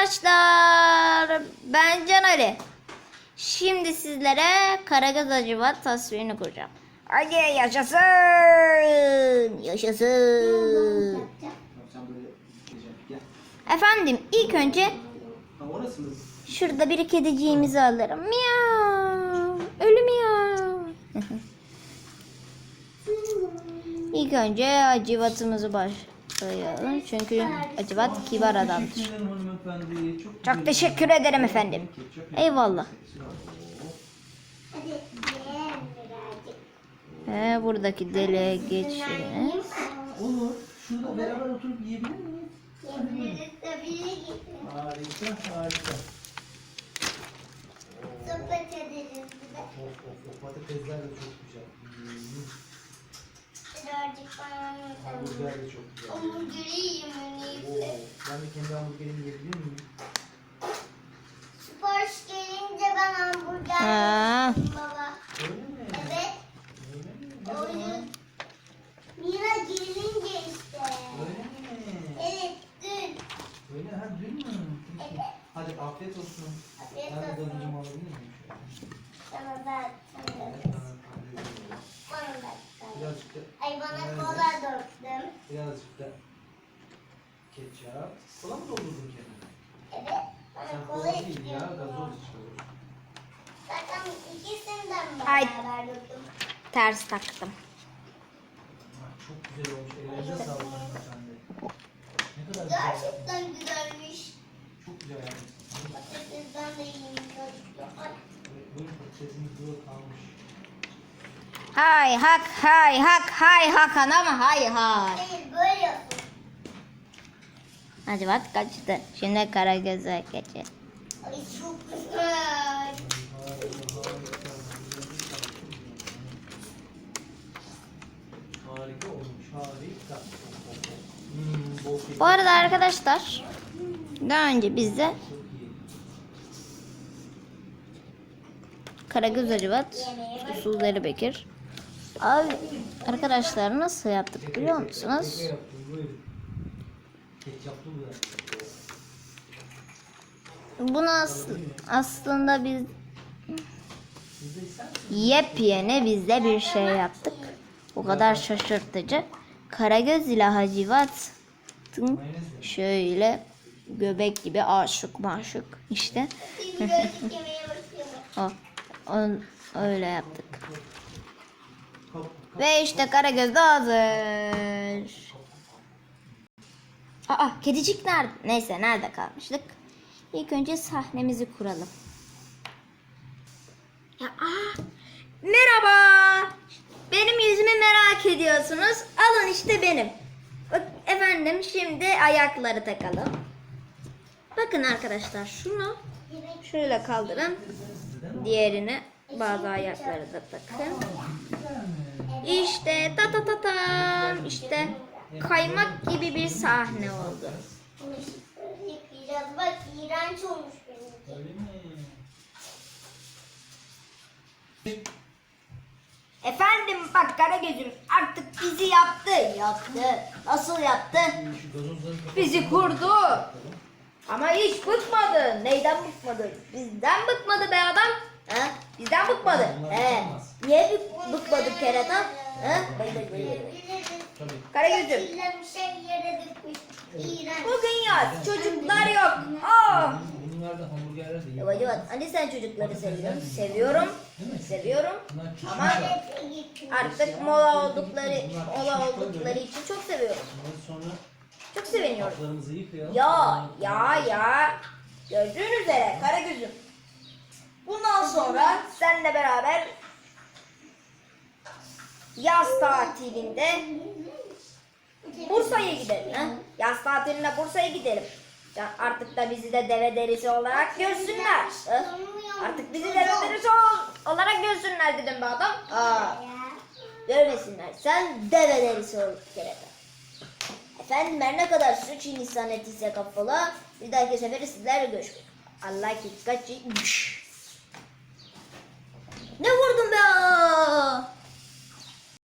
arkadaşlar. Ben Can Ali. Şimdi sizlere Karagöz Acıvat tasvirini kuracağım. Hadi yaşasın. Yaşasın. Efendim ilk önce şurada bir kediciğimizi alırım. Miyav. Ölü miyav. ilk önce Acıvat'ımızı başlayalım. Çünkü Acıvat kibar adamdır. Çok, teşekkür ederim efendim. Eyvallah. He, buradaki deliğe geçiniz. Olur. Şurada beraber oturup yiyebilir miyiz? Yiyebiliriz tabii ki. Harika, harika. Sohbet ederiz bir de. Of of of patatesler de çok güzel. Hamburger de çok güzel. hamburgeri yiyeyim en iyisi. ben de kendi hamburgerimi yiyebilir miyim? Sipariş gelince ben hamburger Ha. yedim baba. Öyle mi? Evet. Öyle mi? Ne? Mira gelince işte. Öyle mi? Evet dün. Öyle ha dün mü? Evet. Hadi afiyet olsun. Afiyet Ben de olsun. dadımı alabilir miyim? Sana da sana da. tamam, hadi. Bana da. Birazcık da, Ay bana Evet. kola döktüm. birazcık da ketçap. Kola mı doldurdun kendine? Evet. Bana Sen kola değil ya, gazoz iç gazoz. Zaten ikisinden beraber döktüm. Ters taktım. Ha, Çok güzel olmuş. Ellerine sağlık hanımefendi. Ne kadar güzel. Gerçekten güzelmiş. Çok güzel yapmışsın. Patatesden de iyiyim çocuklar. Buyurun patatesimiz burada kalmış. Hay hak hay hak hay hakan ama hay hay. Hayır böyle yapın. Acıvat kaçtı. Şimdi Karagöz'e geçelim. Ay çok güzel. Harika olmuş. Harika. Hmm. Bu arada arkadaşlar daha önce bizde. Karagöz Acıvat, Usulleri Bekir. Abi arkadaşlar nasıl yaptık biliyor musunuz? Bunu as- aslında biz yepyeni bizde bir şey yaptık. O kadar şaşırtıcı. Karagöz ile Hacivat'ın şöyle göbek gibi aşık maşık işte. O, on, öyle yaptık. Ve işte Karagöz de hazır. Aa kedicik nerede? Neyse nerede kalmıştık? İlk önce sahnemizi kuralım. Ya, aa, merhaba. Benim yüzümü merak ediyorsunuz. Alın işte benim. Efendim şimdi ayakları takalım. Bakın arkadaşlar şunu şöyle kaldırın. Diğerini bazı ayakları da takın. İşte ta ta ta tam işte kaymak gibi bir sahne oldu. yıkayacağız. Bak iğrenç olmuş benimki. Efendim bak Karagöz'üm artık bizi yaptı. Yaptı. Nasıl yaptı? Bizi kurdu. Ama hiç bıkmadı. Neyden bıkmadı? Bizden bıkmadı be adam. Bizden bıkmadı. He. Niye bık- bıkmadı kerata? Tabii. Karagöz'üm bugün yaz çocuklar yok. Aa. Yavaş yavaş. Hani sen çocukları seviyorsun? Seviyorum. Seviyorum. Ama artık mola oldukları mola oldukları için çok seviyorum. Çok seviniyorum. Ya ya ya. Gördüğün üzere Karagöz'üm. Bundan sonra seninle beraber yaz tatilinde Bursa'ya gidelim. Ha? Yaz tatiline Bursa'ya gidelim. Artık da bizi de deve derisi olarak görsünler. Ha? Artık bizi deve derisi ol- olarak görsünler dedim be adam. Aa, görmesinler. Sen deve derisi ol de. Efendim her ne kadar suç insan etiyse kafalı. Bir dahaki sefere sizlerle görüşmek. Allah dikkat Ne vurdun be?